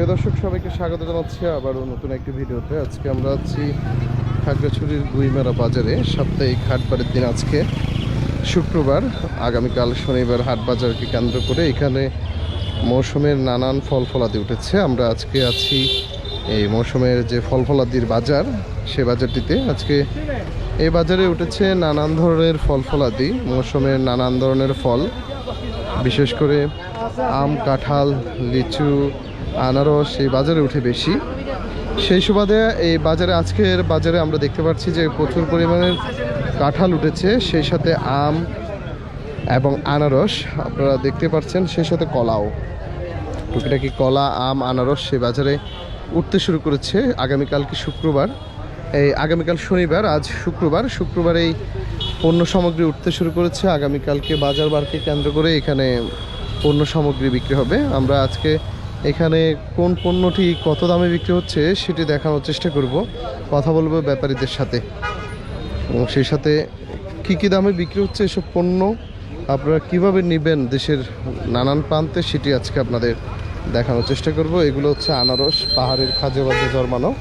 প্রিয় দর্শক, সবাইকে স্বাগত জানাচ্ছি আবারও নতুন একটি ভিডিওতে। আজকে আমরা আছি খাগড়াছড়ির গুইমেরা বাজারে। সাপ্তাহিক হাটবারের দিন আজকে শুক্রবার। আগামীকাল শনিবার হাট বাজারকে কেন্দ্র করে এখানে মৌসুমের নানান ফল ফলাদি উঠেছে। আমরা আজকে আছি এই মৌসুমের যে ফল ফলাদির বাজার, সে বাজারটিতে। আজকে এই বাজারে উঠেছে নানান ধরনের ফল ফলাদি মৌসুমের নানান ধরনের ফল। বিশেষ করে আম, কাঁঠাল, লিচু আনারস এই বাজারে উঠে বেশি। সেই সুবাদে এই বাজারে, আজকের বাজারে আমরা দেখতে পাচ্ছি যে প্রচুর পরিমাণের কাঁঠাল উঠেছে, সেই সাথে আম এবং আনারস। আপনারা দেখতে পাচ্ছেন, সেই সাথে কলাও। টুকিটাকি কলা, আম, আনারস সে বাজারে উঠতে শুরু করেছে আগামীকাল কি শুক্রবার। এই আগামীকাল শনিবার, আজ শুক্রবার। শুক্রবার এই পণ্য সামগ্রী উঠতে শুরু করেছে। আগামীকালকে বাজার বারকে কেন্দ্র করে এখানে পণ্য সামগ্রী বিক্রি হবে। আমরা আজকে এখানে কোন পণ্যটি কত দামে বিক্রি হচ্ছে সেটি দেখানোর চেষ্টা করব। কথা বলব ব্যাপারীদের সাথে। এবং সেই সাথে কী কী দামে বিক্রি হচ্ছে এসব পণ্য? আপনারা কীভাবে নেবেন দেশের নানান প্রান্তে সেটি আজকে আপনাদের দেখানোর চেষ্টা করব। এগুলো হচ্ছে আনারস, পাহাড়ের খাজে বাজে জন্মানো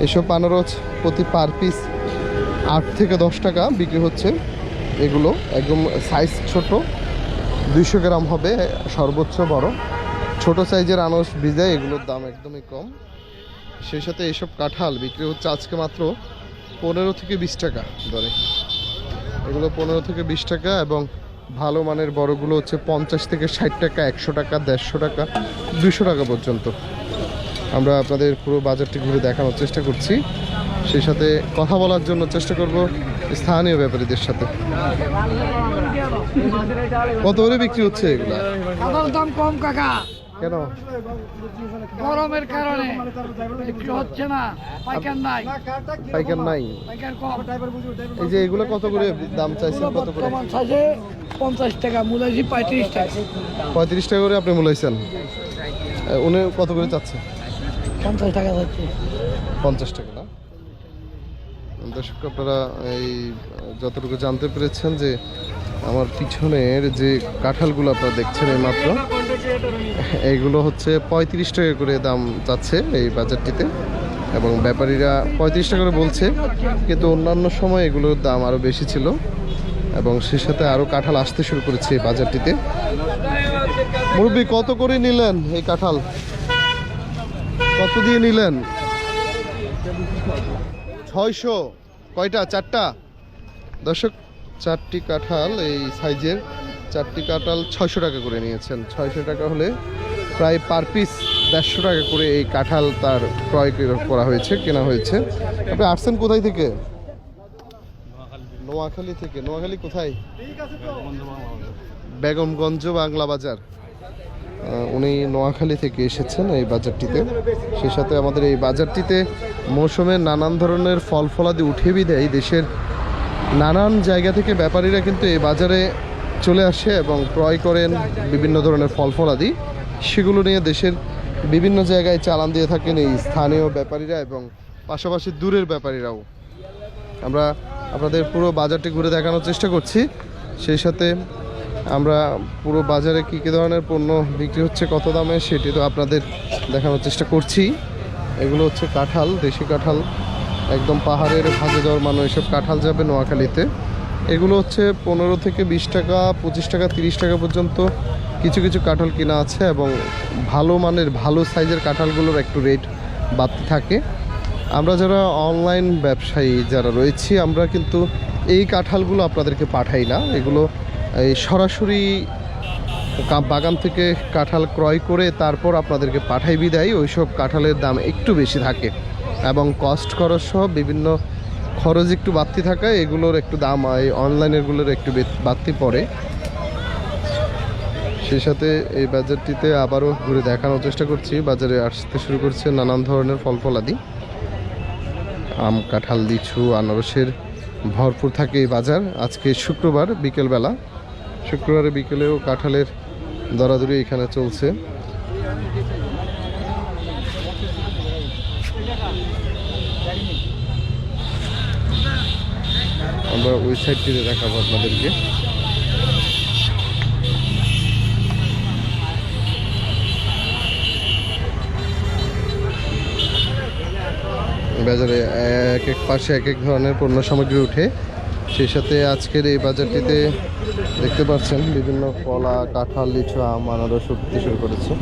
এসব আনারস প্রতি পার পিস আট থেকে দশ টাকা বিক্রি হচ্ছে। এগুলো একদম সাইজ ছোট। দুইশো গ্রাম হবে সর্বোচ্চ বড়। ছোট সাইজের আনারস ভিজায় এগুলোর দাম একদমই কম। সেই সাথে এসব কাঁঠাল বিক্রি হচ্ছে আজকে মাত্র পনেরো থেকে বিশ টাকা দরে। এগুলো পনেরো থেকে বিশ টাকা এবং ভালো মানের বড়গুলো হচ্ছে পঞ্চাশ থেকে ষাট টাকা, একশো টাকা, দেড়শো টাকা দুশো টাকা পর্যন্ত। আমরা আপনাদের পুরো বাজারটি ঘুরে দেখানোর চেষ্টা করছি। সেই সাথে কথা বলার জন্য চেষ্টা করব স্থানীয় ব্যাপারীদের সাথে। কত করে বিক্রি হচ্ছে এগুলো? দাম কম, কাকা। কেন? গরমের কারণে বিক্রি হচ্ছে না পাইকার নাই। পাইকার নাই। পাইকার কম। এই যে এগুলো কত করে দাম চাইছেন কত করে? সাইজে পঞ্চাশ টাকা মুলাজি পঁয়ত্রিশ টাকা। পঁয়ত্রিশ টাকা করে আপনি মূলাইছেন? উনি কত করে চাচ্ছে? পঞ্চাশ টাকা যাচ্ছে পঞ্চাশ টাকা না? দর্শক আপনারা এই যতটুকু জানতে পেরেছেন যে আমার পিছনের যে কাঁঠালগুলো আপনারা দেখছেন এই মাত্র এইগুলো হচ্ছে পঁয়ত্রিশ টাকা করে দাম যাচ্ছে এই বাজারটিতে। এবং ব্যাপারীরা পঁয়ত্রিশ টাকা করে বলছে, কিন্তু অন্যান্য সময় এগুলোর দাম আরও বেশি ছিল। এবং সে সাথে আরও কাঁঠাল আসতে শুরু করেছে এই বাজারটিতে। মুরব্বী, কত করে নিলেন এই কাঁঠাল? কত দিয়ে নিলেন? ছয়শো। কয়টা? চারটা? দর্শক, চারটি কাঁঠাল এই সাইজের। চারটি কাঁঠাল ছয়শো টাকা করে নিয়েছেন। ছয়শো টাকা হলে প্রায় পার পিস দেড়শো টাকা করে এই কাঁঠাল তার ক্রয় করা হয়েছে, কেনা হয়েছে। আপনি আসছেন কোথায় থেকে? নোয়াখালী থেকে। নোয়াখালী কোথায়? বেগমগঞ্জ বাংলা বাজার। উনি নোয়াখালী থেকে এসেছেন এই বাজারটিতে। সেই সাথে আমাদের এই বাজারটিতে মৌসুমের নানান ধরনের ফল ফলাদি উঠে বিদেয় দেশের নানান জায়গা থেকে ব্যাপারীরা কিন্তু এই বাজারে চলে আসে এবং ক্রয় করেন বিভিন্ন ধরনের ফল ফলাদি। সেগুলো নিয়ে দেশের বিভিন্ন জায়গায় চালান দিয়ে থাকেন এই স্থানীয় ব্যাপারীরা এবং পাশাপাশি দূরের ব্যাপারীরাও। আমরা আপনাদের পুরো বাজারটি ঘুরে দেখানোর চেষ্টা করছি। সেই সাথে আমরা পুরো বাজারে কী কী ধরনের পণ্য বিক্রি হচ্ছে, কত দামে সেটি তো আপনাদের দেখানোর চেষ্টা করছি। এগুলো হচ্ছে কাঁঠাল, দেশি কাঁঠাল। একদম পাহাড়ের ভাজে দেওয়ার মানুষ এসব কাঁঠাল যাবে নোয়াখালীতে। এগুলো হচ্ছে পনেরো থেকে বিশ টাকা, পঁচিশ টাকা, তিরিশ টাকা পর্যন্ত কিছু কিছু কাঁঠাল কিনা আছে এবং ভালো মানের, ভালো সাইজের কাঁঠালগুলোর একটু রেট বাড়তে থাকে। আমরা যারা অনলাইন ব্যবসায়ী যারা রয়েছি, আমরা কিন্তু এই কাঁঠালগুলো আপনাদেরকে পাঠাই না। এগুলো এই সরাসরি বাগান থেকে কাঁঠাল ক্রয় করে তারপর আপনাদেরকে পাঠাই বিদায়। ওইসব কাঁঠালের দাম একটু বেশি থাকে এবং কস্ট খরচ সহ বিভিন্ন খরচ একটু বাড়তি থাকায় এগুলোর একটু দাম, এই অনলাইনেরগুলোর একটু বাড়তি পড়ে। সেই সাথে এই বাজারটিতে আবারও ঘুরে দেখানোর চেষ্টা করছি। বাজারে আসতে শুরু করছে নানান ধরনের ফল ফলাদি। আম, কাঁঠাল, লিচু, আনারসের ভরপুর থাকে এই বাজার। আজকে শুক্রবার বিকেলবেলা। শুক্রবারে বিকেলেও কাঁঠালের দরাদরি এখানে চলছে। আমরা ওই সাইডটিতে দেখাবো আপনাদেরকে। বাজারে এক এক পাশে এক এক ধরনের পণ্য সামগ্রী উঠে। সেই সাথে আজকের এই বাজারটিতে দেখতে পাচ্ছেন বিভিন্ন কলা, কাঁঠাল, লিচু, আম, আনারস উঠতে শুরু করেছে।